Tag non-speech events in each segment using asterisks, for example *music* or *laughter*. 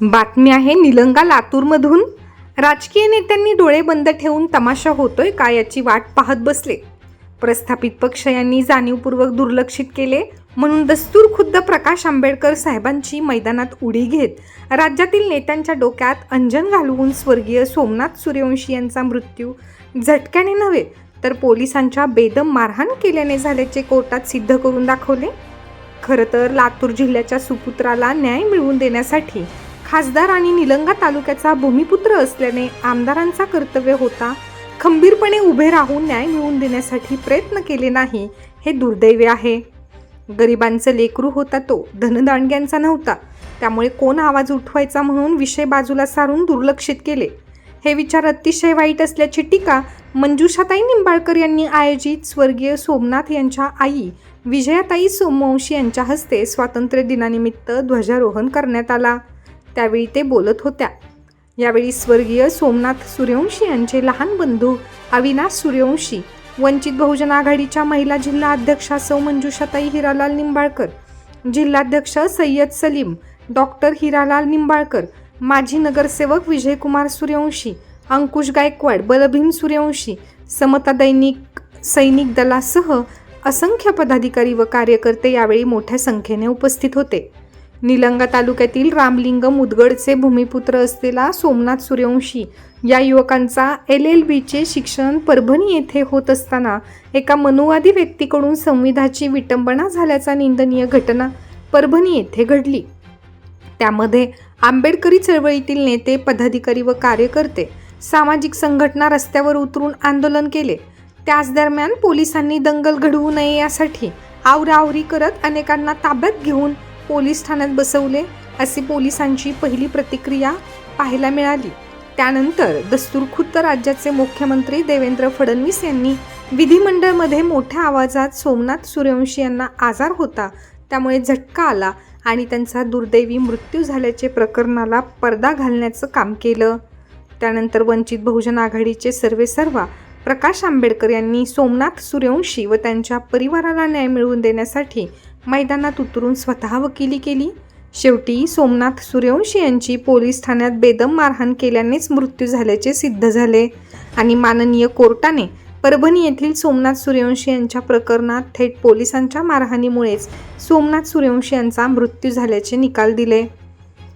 बातमी आहे निलंगा लातूरमधून. राजकीय नेत्यांनी डोळे बंद ठेवून तमाशा होतोय का याची वाट पाहत बसले. प्रस्थापित पक्ष यांनी जाणीवपूर्वक दुर्लक्षित केले म्हणून दस्तूर खुद्द प्रकाश आंबेडकर साहेबांची मैदानात उडी घेत राज्यातील नेत्यांच्या डोक्यात अंजन घालवून स्वर्गीय सोमनाथ सूर्यवंशी यांचा मृत्यू झटक्याने नव्हे तर पोलिसांच्या बेदम मारहाण केल्याने झाल्याचे कोर्टात सिद्ध करून दाखवले. खरं तर लातूर जिल्ह्याच्या सुपुत्राला न्याय मिळवून देण्यासाठी खासदार आणि निलंगा तालुक्याचा भूमिपुत्र असल्याने आमदारांचा कर्तव्य होता खंबीरपणे उभे राहून न्याय मिळवून देण्यासाठी प्रयत्न केले नाही हे दुर्दैवी आहे. गरिबांचं लेकरू होता तो धनदांडग्यांचा नव्हता. त्यामुळे कोण आवाज उठवायचा म्हणून विषय बाजूला सारून दुर्लक्षित केले. हे विचार अतिशय वाईट असल्याची टीका मंजुषाताई निंबाळकर यांनी आयोजित स्वर्गीय सोमनाथ यांच्या आई विजयाताई सोमवंशी यांच्या हस्ते स्वातंत्र्य दिनानिमित्त ध्वजारोहण करण्यात आला. त्यावेळी ते बोलत होत्या. यावेळी स्वर्गीय सोमनाथ सूर्यवंशी यांचे लहान बंधू अविनाश सूर्यवंशी वंचित बहुजन आघाडीच्या महिला जिल्हा अध्यक्षा सौ मंजुषाताई हिरालाल निंबाळकर जिल्हाध्यक्ष सय्यद सलीम डॉक्टर हिरालाल निंबाळकर माजी नगरसेवक विजयकुमार सूर्यवंशी अंकुश गायकवाड बलभीम सूर्यवंशी समता दैनिक सैनिक दलासह असंख्य पदाधिकारी व कार्यकर्ते यावेळी मोठ्या संख्येने उपस्थित होते. निलंगा तालुक्यातील रामलिंग मुदगडचे भूमिपुत्र असलेला सोमनाथ सूर्यवंशी या युवकांचा एल एल बीचे शिक्षण परभणी येथे होत असताना एका मनुवादी व्यक्तीकडून संविधाची विटंबना झाल्याचा निंदनीय घटना परभणी येथे घडली. त्यामध्ये आंबेडकरी चळवळीतील नेते पदाधिकारी व कार्यकर्ते सामाजिक संघटना रस्त्यावर उतरून आंदोलन केले. त्याच दरम्यान पोलिसांनी दंगल घडवू नये यासाठी आवराआवरी करत अनेकांना ताब्यात घेऊन पोलीस ठाण्यात बसवले असे पोलिसांची पहिली प्रतिक्रिया पाहायला मिळाली. त्यानंतर दस्तूरखुद्द राज्याचे मुख्यमंत्री देवेंद्र फडणवीस यांनी विधिमंडळमध्ये मोठ्या आवाजात सोमनाथ सूर्यवंशी यांना आजार होता त्यामुळे झटका आला आणि त्यांचा दुर्दैवी मृत्यू झाल्याचे प्रकरणाला पडदा घालण्याचं काम केलं. त्यानंतर वंचित बहुजन आघाडीचे सर्वेसर्वा प्रकाश आंबेडकर यांनी सोमनाथ सूर्यवंशी व त्यांच्या परिवाराला न्याय मिळवून देण्यासाठी मैदानात उतरून स्वतः वकिली केली. शेवटी सोमनाथ सूर्यवंशी यांची पोलीस ठाण्यात बेदम मारहाण केल्यानेच मृत्यू झाल्याचे सिद्ध झाले. आणि माननीय कोर्टाने परभणी येथील सोमनाथ सूर्यवंशी यांच्या प्रकरणात थेट पोलिसांच्या मारहाणीमुळेच सोमनाथ सूर्यवंशी यांचा मृत्यू झाल्याचे निकाल दिले.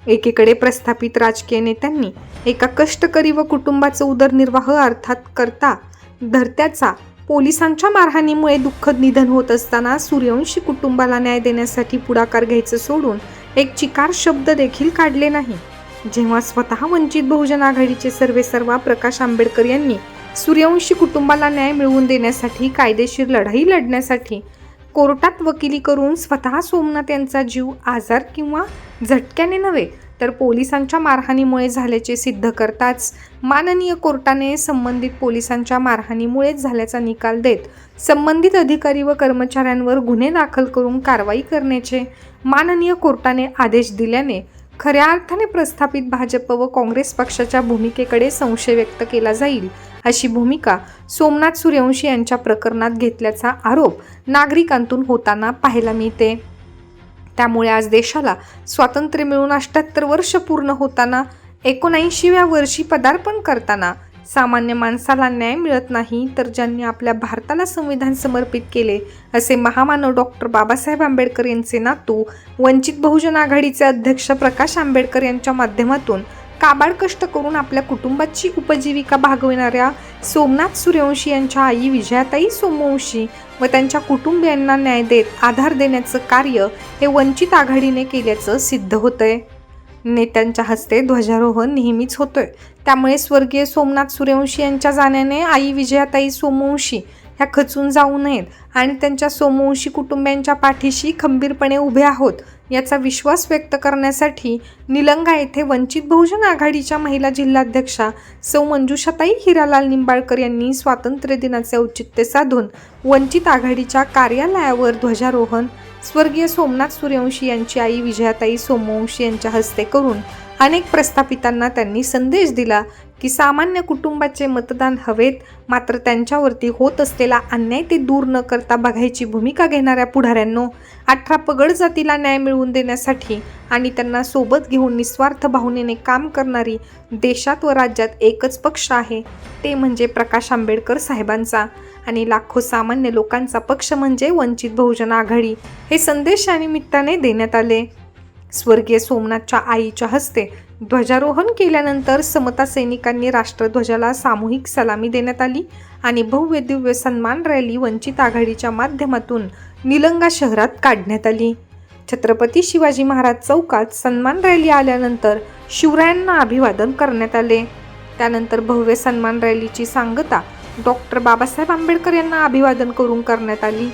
एकीकडे प्रस्थापित राजकीय नेत्यांनी एका कष्टकरी व कुटुंबाचा उदरनिर्वाह अर्थात करता धरत्याचा पोलिसांच्या मारहाणीमुळे दुःखद निधन होत असताना सूर्यवंशी कुटुंबाला न्याय देण्यासाठी पुढाकार घ्यायचं सोडून एक चिकार शब्द देखील काढले नाही. जेव्हा स्वतः वंचित बहुजन आघाडीचे सर्वेसर्वा प्रकाश आंबेडकर यांनी सूर्यवंशी कुटुंबाला न्याय मिळवून देण्यासाठी कायदेशीर लढाई लढण्यासाठी कोर्टात वकिली करून स्वतः सोमनाथ यांचा जीव आजार किंवा झटक्याने नव्हे तर पोलिसांच्या मारहाणीमुळे झाल्याचे सिद्ध करताच माननीय कोर्टाने संबंधित पोलिसांच्या मारहाणीमुळेच झाल्याचा निकाल देत संबंधित अधिकारी व कर्मचाऱ्यांवर गुन्हे दाखल करून कारवाई करण्याचे माननीय कोर्टाने आदेश दिल्याने खऱ्या अर्थाने प्रस्थापित भाजप व काँग्रेस पक्षाच्या भूमिकेकडे संशय व्यक्त केला जाईल अशी भूमिका सोमनाथ सूर्यवंशी यांच्या प्रकरणात घेतल्याचा आरोप नागरिकांतून होताना पाहायला मिळते. त्यामुळे आज देशाला स्वातंत्र्य मिळून अष्ट्याहत्तर वर्ष पूर्ण होताना एकोणऐंशीव्या वर्षी पदार्पण करताना सामान्य माणसाला न्याय मिळत नाही तर ज्यांनी आपल्या भारताला संविधान समर्पित केले असे महामानव डॉक्टर बाबासाहेब आंबेडकर यांचे नातू वंचित बहुजन आघाडीचे अध्यक्ष प्रकाश आंबेडकर यांच्या माध्यमातून काबाड कष्ट करून आपल्या कुटुंबाची उपजीविका भागविणाऱ्या सोमनाथ सूर्यवंशी यांच्या आई विजयाताई सोमवंशी व त्यांच्या कुटुंबियांना न्याय देत आधार देण्याचं कार्य हे वंचित आघाडीने केल्याचं सिद्ध होतंय. नेत्यांच्या हस्ते ध्वजारोहण नेहमीच होतोय. त्यामुळे स्वर्गीय सोमनाथ सूर्यवंशी यांच्या जाण्याने आई विजयाताई सोमवंशी ह्या खचून जाऊ नयेत आणि त्यांच्या सोमवंशी कुटुंबियांच्या पाठीशी खंबीरपणे उभे आहोत याचा विश्वास व्यक्त करण्यासाठी निलंगा येथे वंचित बहुजन आघाडीच्या महिला जिल्हाध्यक्षा सौ मंजुषाताई हिरालाल निंबाळकर यांनी स्वातंत्र्य दिनाचे औचित्य साधून वंचित आघाडीच्या कार्यालयावर ध्वजारोहण स्वर्गीय सोमनाथ सूर्यवंशी यांची आई विजयाताई सोमवंशी यांच्या हस्ते करून अनेक प्रस्थापितांना त्यांनी संदेश दिला की सामान्य कुटुंबाचे मतदान हवेत मात्र त्यांच्यावरती होत असलेला अन्याय ते दूर न करता बघायची भूमिका घेणाऱ्या पुढाऱ्यांनो अठरा पगड जातीला न्याय मिळवून देण्यासाठी आणि त्यांना सोबत घेऊन निस्वार्थ भावनेने काम करणारी देशात व राज्यात एकच पक्ष आहे ते म्हणजे प्रकाश आंबेडकर साहेबांचा. आणि लाखो सामान्य लोकांचा पक्ष म्हणजे वंचित बहुजन आघाडी. हे संदेश या निमित्ताने देण्यात आले. स्वर्गीय सोमनाथच्या आईच्या हस्ते ध्वजारोहण केल्यानंतर समता सैनिकांनी राष्ट्रध्वजाला सामूहिक सलामी देण्यात आली आणि भव्य दिव्य सन्मान रॅली वंचित आघाडीच्या माध्यमातून निलंगा शहरात काढण्यात आली. छत्रपती शिवाजी महाराज चौकात सन्मान रॅली आल्यानंतर शिवरायांना अभिवादन करण्यात आले. त्यानंतर भव्य सन्मान रॅलीची सांगता डॉक्टर बाबासाहेब आंबेडकर यांना अभिवादन करून करण्यात आली.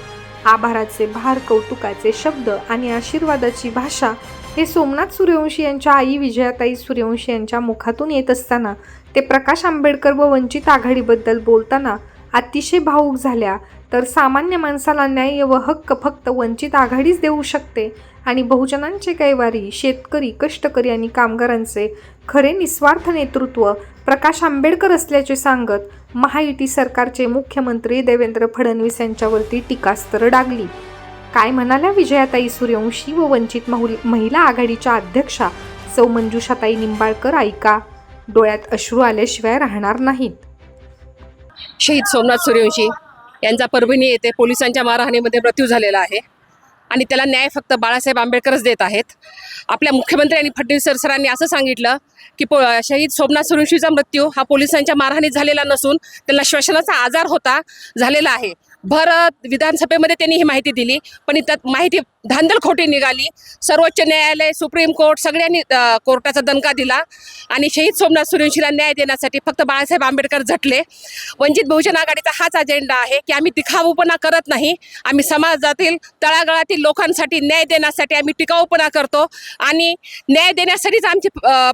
आभाराचे भार कौतुकाचे शब्द आणि आशीर्वादाची भाषा हे सोमनाथ सूर्यवंशी यांच्या आई विजयाताई सूर्यवंशी यांच्या मुखातून येत असताना ते प्रकाश आंबेडकर व वंचित आघाडीबद्दल बोलताना अतिशय भावूक झाल्या. तर सामान्य माणसाला न्याय व हक्क फक्त वंचित आघाडीच देऊ शकते आणि बहुजनांचे कैवारी शेतकरी कष्टकरी आणि कामगारांचे खरे निस्वार्थ नेतृत्व प्रकाश आंबेडकर असल्याचे सांगत महायुती सरकारचे मुख्यमंत्री देवेंद्र फडणवीस यांच्यावरती टीकास्त्र डागली. काय म्हणाल्या विजयाताई सूर्यवंशी व वंचित महिला आघाडीच्या अध्यक्षा सौ मंजुषाताई निंबाळकर ऐका. डोळ्यात अश्रू आल्याशिवाय राहणार नाहीत. शहीद सोमनाथ सूर्यवंशी यांचा परभणी येथे पोलिसांच्या मारहाणीमध्ये मृत्यू झालेला आहे आणि त्याला न्याय फक्त बाळासाहेब आंबेडकरच देत आहेत. आपल्या मुख्यमंत्री आणि फडणवीस सरांनी असं सांगितलं की पो शहीद सोमनाथ सूर्यवंशीचा मृत्यू हा पोलिसांच्या मारहाणीत झालेला नसून त्यांना श्वसनाचा आजार होता झालेला आहे. भर विधानसभेमध्ये त्यांनी ही माहिती दिली पण त्यात माहिती धांदल खोटी निघाली. सर्वोच्च न्यायालय सुप्रीम कोर्ट सगळ्यांनी कोर्टाचा दणका दिला आणि शहीद सोमनाथ सूर्यवंशीला न्याय देण्यासाठी फक्त बाळासाहेब आंबेडकर झटले. वंचित बहुजन आघाडीचा हाच अजेंडा आहे की आम्ही दिखाऊपणा करत नाही. आम्ही समाजातील तळागाळातील लोकांसाठी न्याय देण्यासाठी आम्ही टिकाऊपणा करतो आणि न्याय देण्यासाठीच आमची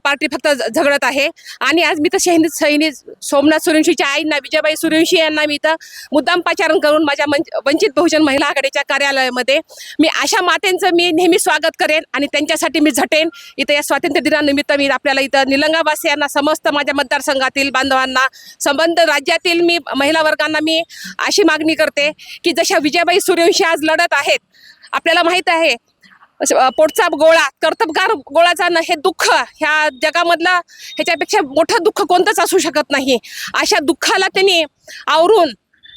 पार्टी फक्त झ- झगडत आहे. आणि आज मी तर शहीद सैनिक सोमनाथ सूर्यवंशीच्या आईंना विजयबाई सूर्यवंशी यांना मी तर मुद्दाम पाचारण करून माझ्या वंचित बहुजन महिला आघाडीच्या कार्यालयामध्ये मी अशा मातेंचं मी नेहमी स्वागत करेन आणि त्यांच्यासाठी मी झटेन. इथं या स्वातंत्र्य दिनानिमित्त मी आपल्याला इथं निलंगावासियांना समस्त माझ्या मतदारसंघातील बांधवांना संबंध राज्यातील मी महिला वर्गांना मी अशी मागणी करते की जशा विजयबाई सूर्यवंशी आज लढत आहेत आपल्याला माहीत आहे पोटचा गोळा कर्तबगार गोळा जाणं हे दुःख ह्या जगामधलं ह्याच्यापेक्षा मोठं दुःख कोणतंच असू शकत नाही. अशा दुःखाला त्यांनी आवरून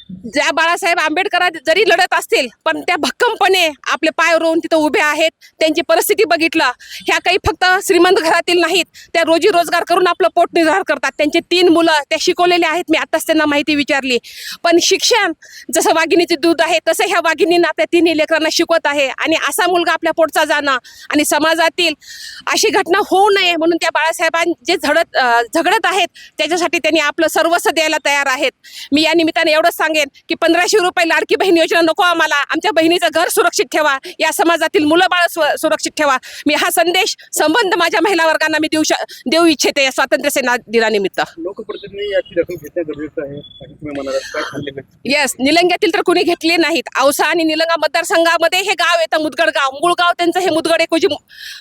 ज्या बाळासाहेब आंबेडकर जरी लढत असतील पण त्या भक्कमपणे आपले पाय रोवून तिथं उभे आहेत त्यांची परिस्थिती बघितलं. ह्या काही फक्त श्रीमंत घरातील नाहीत त्या रोजी रोजगार करून आपलं पोट निर्धार करतात. त्यांचे तीन मुलं त्या शिकवलेले आहेत मी आत्ताच त्यांना माहिती विचारली. पण शिक्षण जसं वाघिणीचे दूध आहे तसं ह्या वाघिणींना आपल्या तिन्ही लेकरांना शिकवत आहे. आणि असा मुलगा आपल्या पोटचा जाणं आणि समाजातील अशी घटना होऊ नये म्हणून त्या बाळासाहेबां जे झडत झगडत आहेत त्याच्यासाठी त्यांनी आपलं सर्वस्व द्यायला तयार आहेत. मी या निमित्ताने एवढंच सांगेन की पंधराशे रुपये लाडकी बहीण योजना नको आम्हाला. आमच्या बहिणीचं घर सुरक्षित ठेवा. या समाजातील मुलं बाळ स्व- सुरक्षित ठेवा. मी हा संदेश संबंध माझ्या महिला वर्गांना मी देऊ श देऊ इच्छिते या स्वातंत्र्य सेना दिनानिमित्त. लोकप्रतिनिधी याची दखल घेणे गरजेचं आहे. असं तुम्ही म्हणालात काय खाल्ले येस निलंग्यातील तर कोणी घेतले नाहीत. औसा आणि निलंगा मतदारसंघामध्ये हे गाव येतं मुदगड गाव. मूळ गाव त्यांचं हे मुदगड एकोजी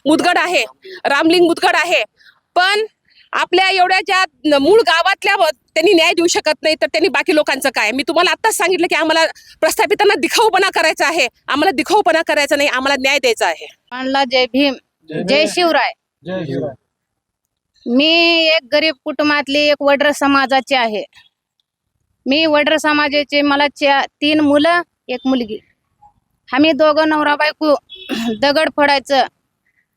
मुदगड आहे. रामलिंग मुदगड आहे. पण आपल्या एवढ्या ज्या मूळ गावातल्या त्यांनी न्याय देऊ शकत नाही तर त्यांनी बाकी लोकांचं काय? मी तुम्हाला आत्ताच सांगितलं की आम्हाला प्रस्थापितांना दिखाऊपणा करायचा आहे. आम्हाला दिखाऊपणा करायचा नाही आम्हाला न्याय द्यायचा आहे. मानला जय भीम. जय शिवराय. मी एक गरीब कुटुंबातली एक वड्र समाजाची आहे. मी वड्र समाजाचे मला च्या तीन मुलं एक मुलगी. आम्ही दोघं नवरा बायको *clears throat* दगड फोडायचं.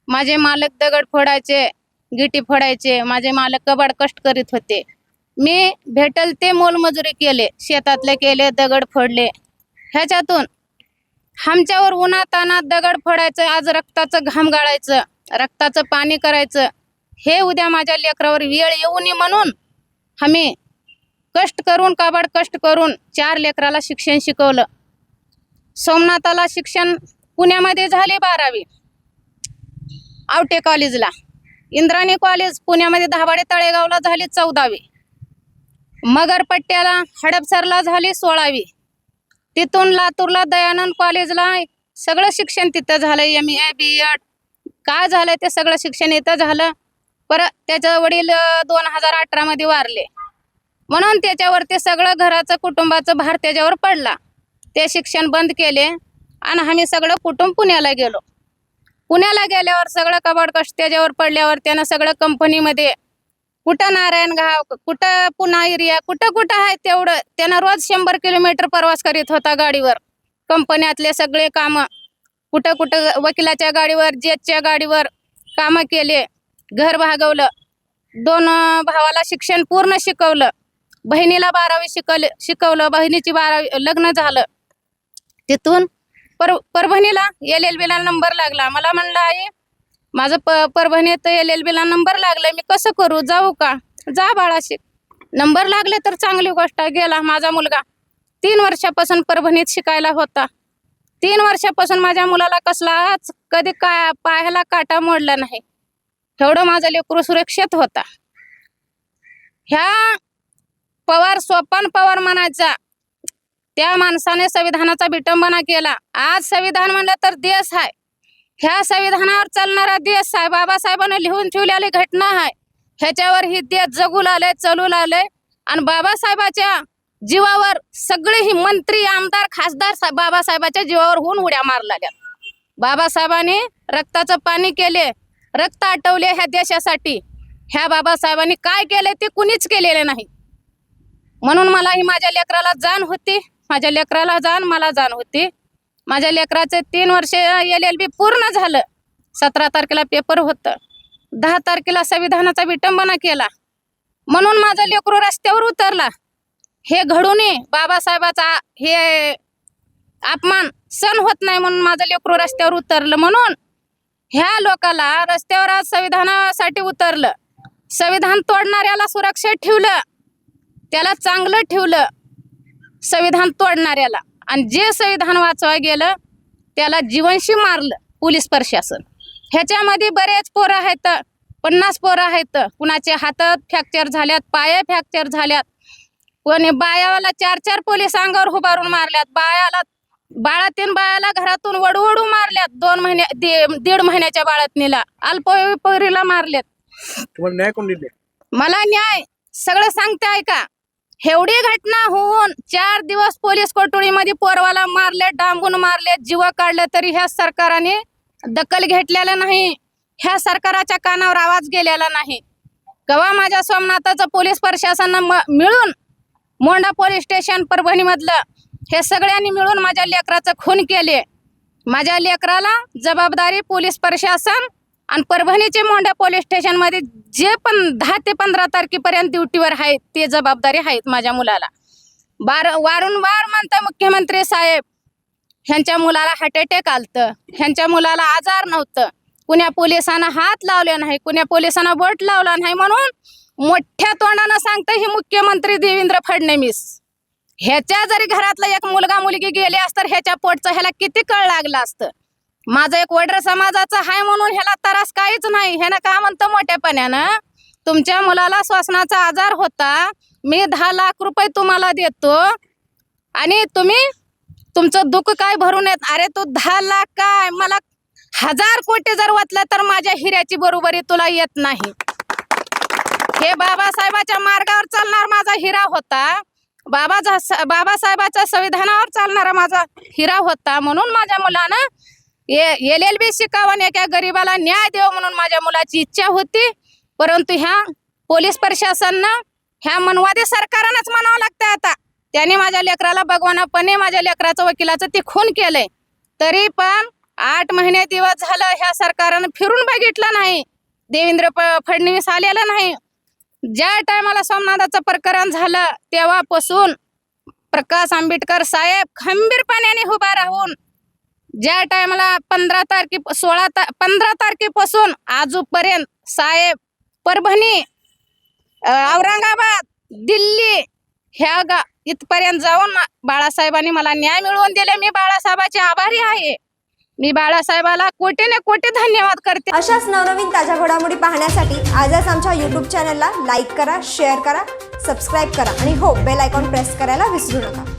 माझे मालक दगड फोडायचे गिटी फोडायचे. माझे मालक कबाड कष्ट करीत होते. मी भेटल ते मोलमजुरी केले शेतातले केले दगड फोडले. ह्याच्यातून आमच्यावर उन्हातानात दगड फोडायचं आज रक्ताचं घाम गाळायचं रक्ताचं पाणी करायचं हे उद्या माझ्या लेकरावर वेळ येऊ नये म्हणून आम्ही कष्ट करून काबाड कष्ट करून चार लेकराला शिक्षण शिकवलं. सोमनाथाला शिक्षण पुण्यामध्ये झाले बारावी. आवटे कॉलेजला इंद्राणी कॉलेज पुण्यामध्ये धाबाडे तळेगावला झाली चौदावी. मगरपट्ट्याला हडपसरला झाली सोळावी. तिथून लातूरला दयानंद कॉलेजला सगळं शिक्षण तिथं झालं एम ए बी एड काय झालं ते सगळं शिक्षण इथं झालं. परत त्याचे वडील दोन हजार अठरा मध्ये वारले. म्हणून त्याच्यावर ते सगळं घराचं कुटुंबाचं भार त्याच्यावर पडला. ते शिक्षण बंद केले आणि आम्ही सगळं कुटुंब पुण्याला गेलो. पुण्याला गेल्यावर सगळं कबाड कष्ट त्याच्यावर पडल्यावर त्यानं सगळं कंपनीमध्ये कुठं नारायण घाव कुठं पुणा एरिया कुठं कुठं आहे तेवढं. त्यांना रोज शंभर किलोमीटर प्रवास करीत होता गाडीवर. कंपन्यातले सगळे कामं. कुठं कुठं वकिलाच्या गाडीवर जेटच्या गाडीवर कामं केले. घर भागवलं. दोन भावाला शिक्षण पूर्ण शिकवलं. बहिणीला बारावी शिकवले शिकवलं. बहिणीची बारावी लग्न झालं. तिथून पर परभणीला एल एल बीला नंबर लागला. मला म्हणलं आई माझं प परभणीत एल एल बीला नंबर लागलाय मी कसं करू? जाऊ का? जा बाळाशी. नंबर लागले तर चांगली गोष्ट गेला माझा मुलगा. तीन वर्षापासून परभणीत शिकायला होता. तीन वर्षापासून माझ्या मुलाला कसलाच कधी का पायाला काटा मोडला नाही. एवढं माझा लेकरू सुरक्षित होता. ह्या पवार स्वपन पवार म्हणायचा त्या माणसाने संविधानाचा विटंबना केला. आज संविधान म्हणलं तर देश आहे ह्या संविधानावर चालणारा देश साहेब बाबासाहेबांनी लिहून ठेवलेली घटना आहे. ह्याच्यावर ही देश जगू लागले चलू लागले. आणि बाबासाहेबाच्या जीवावर सगळे ही मंत्री आमदार खासदार सा- बाबासाहेबाच्या जीवावर होऊन उड्या मारल्या बाबासाहेबांनी रक्ताचं पाणी केले रक्त आटवले ह्या देशासाठी. ह्या बाबासाहेबांनी काय केले ते कुणीच केलेले नाही. म्हणून मला ही माझ्या लेकराला जाण होती. माझ्या लेकराला जाण मला जाण होती. माझ्या लेकराचे तीन वर्ष एल एल बी पूर्ण झालं. सतरा तारखेला पेपर होतं. दहा तारखेला संविधानाचा विटंबना केला. म्हणून माझा लेकरू रस्त्यावर उतरला. हे घडून बाबासाहेबाचा हे अपमान सण होत नाही म्हणून माझं लेकरू रस्त्यावर उतरलं. म्हणून ह्या लोकाला रस्त्यावर आज संविधानासाठी उतरलं. संविधान तोडणाऱ्याला सुरक्षित ठेवलं. त्याला चांगलं ठेवलं. संविधान तोडणाऱ्याला. आणि जे संविधान वाचवा गेलं त्याला जीवनशी मारलं पोलीस प्रशासन. ह्याच्यामध्ये बरेच पोरं आहेत पन्नास पोरं आहेत. कुणाचे हात फ्रॅक्चर झाल्यात पाय फ्रॅक्चर झाल्यात. कोणी बायाला चार चार पोलीस अंगावर उभारून मारल्यात बायाला बाळातीन बायाला घरातून वडवडू मारल्यात दोन महिन्या दे- दीड महिन्याच्या बाळातनीला अल्पवयीला मारल्यात. तुम्हाला न्याय कोण दिले? मला न्याय सगळं सांगते ऐका. एवढी घटना होऊन चार दिवस पोलीस कोठडीमध्ये पोरवाला मारले डांबून मारले जीव काढले तरी ह्या सरकाराने दखल घेतलेला नाही. ह्या सरकाराच्या कानावर आवाज गेलेला नाही. गवा माझ्या सोमनाथाचं पोलीस प्रशासनानं म- मिळून मोंडा पोलीस स्टेशन परभणी मधलं हे सगळ्यांनी मिळून माझ्या लेकराचं खून केले. माझ्या लेकराला जबाबदारी पोलीस प्रशासन आणि परभणीचे मोंढा पोलीस स्टेशनमध्ये जे पण दहा ते पंधरा तारखेपर्यंत ड्युटीवर आहेत ते जबाबदारी आहेत माझ्या मुलाला. बार वारंवार म्हणतं मुख्यमंत्री साहेब ह्यांच्या मुलाला हार्ट अटॅक आलतं. ह्यांच्या मुलाला आजार नव्हतं. कुण्या पोलिसांना हात लावले नाही कुण्या पोलिसांना बोट लावला नाही म्हणून मोठ्या तोंडानं सांगतं हे मुख्यमंत्री देवेंद्र फडणवीस. ह्याच्या जरी घरातला एक मुलगा मुलगी गेली असतर ह्याच्या पोटचं ह्याला किती कळ लागला असतं? माझं एक वड्र समाजाचं आहे म्हणून ह्याला त्रास काहीच नाही. ह्यानं का म्हणतं मोठ्यापणानं तुमच्या मुलाला श्वासनाचा आजार होता. मी दहा लाख रुपये तुम्हाला देतो. आणि तुम्ही तुमचं दुःख काय भरून येत? अरे तू दहा लाख काय? मला हजार कोटी जर वाचलं तर माझ्या हिऱ्याची बरोबरी तुला येत नाही. हे बाबासाहेबाच्या मार्गावर चालणार माझा हिरा होता. बाबा बाबासाहेबाच्या संविधानावर चालणारा माझा हिरा होता म्हणून माझ्या मुलानं एल एल बी शिकावं एका गरीबाला न्याय देव म्हणून माझ्या मुलाची इच्छा होती. परंतु ह्या पोलीस प्रशासनानं ह्या मनवादी सरकारानंच म्हणावं लागतं आता. त्याने माझ्या लेकराला भगवानापणे माझ्या लेकराचं वकिलाचं ते खून केलंय. तरी पण आठ महिने दिवस झालं ह्या सरकारनं फिरून बघितलं नाही. देवेंद्र फडणवीस आलेलं नाही. ज्या टायमाला सोमनाथाचं प्रकरण झालं तेव्हापासून प्रकाश आंबेडकर साहेब खंबीरपणाने उभा राहून ज्या टायमाला पंधरा तारखे सोळा ता पंधरा तारखेपासून आजूपर्यंत साहेब परभणी औरंगाबाद दिल्ली ह्या गा इथपर्यंत जाऊन बाळासाहेबांनी मला न्याय मिळवून दिले. मी बाळासाहेबाचे आभारी आहे. मी बाळासाहेबाला कोटीने कोटी धन्यवाद करते. अशाच नवनवीन ताज्या घडामोडी पाहण्यासाठी आजच आमच्या युट्यूब चॅनलला लाईक करा शेअर करा सबस्क्राईब करा आणि हो बेल आयकॉन प्रेस करायला विसरू नका.